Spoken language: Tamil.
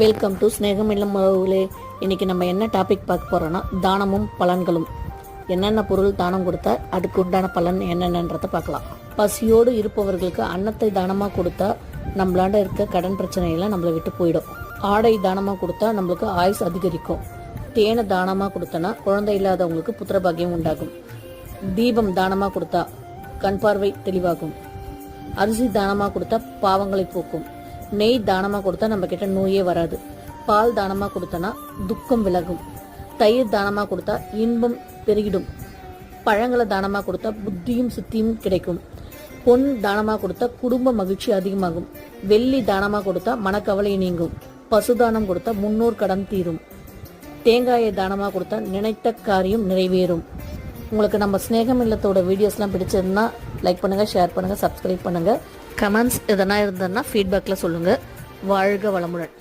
வெல்கம் டு ஸ்நேகம் இல்லம் உறவுகளே இன்றைக்கி நம்ம என்ன டாபிக் பார்க்க போகிறோன்னா தானமும் பலன்களும். என்னென்ன பொருள் தானம் கொடுத்தா அதுக்கு உண்டான பலன் என்னென்னன்றதை பார்க்கலாம். பசியோடு இருப்பவர்களுக்கு அன்னத்தை தானமாக கொடுத்தா நம்மளாண்ட இருக்க கடன் பிரச்சனையெல்லாம் நம்மளை விட்டு போயிடும். ஆடை தானமாக கொடுத்தா நம்மளுக்கு ஆயுஸ் அதிகரிக்கும். தேனை தானமாக கொடுத்தனா குழந்தை இல்லாதவங்களுக்கு புத்திரபாகியம் உண்டாகும். தீபம் தானமாக கொடுத்தா கண் பார்வை தெளிவாகும். அரிசி தானமாக கொடுத்தா பாவங்களை போக்கும். நெய் தானமாக கொடுத்தா நம்ம கிட்ட நோயே வராது. பால் தானமாக கொடுத்தனா துக்கம் விலகும். தயிர் தானமாக கொடுத்தா இன்பம் பெருகிடும். பழங்களை தானமாக கொடுத்தா புத்தியும் சுத்தியும் கிடைக்கும். பொன் தானமாக கொடுத்தா குடும்ப மகிழ்ச்சி அதிகமாகும். வெள்ளி தானமாக கொடுத்தா மனக்கவலை நீங்கும். பசுதானம் கொடுத்தா முன்னோர் கடன் தீரும். தேங்காயை தானமாக கொடுத்தா நினைத்த காரியம் நிறைவேறும். உங்களுக்கு நம்ம ஸ்நேகம் இல்லத்தோட வீடியோஸ்லாம் பிடிச்சிருந்தா லைக் பண்ணுங்கள் ஷேர் பண்ணுங்கள் சப்ஸ்கிரைப் பண்ணுங்கள் கமெண்ட்ஸ் எதனா இருந்ததுன்னா ஃபீட்பேக்கில் சொல்லுங்கள் வாழ்க வளமுடன்.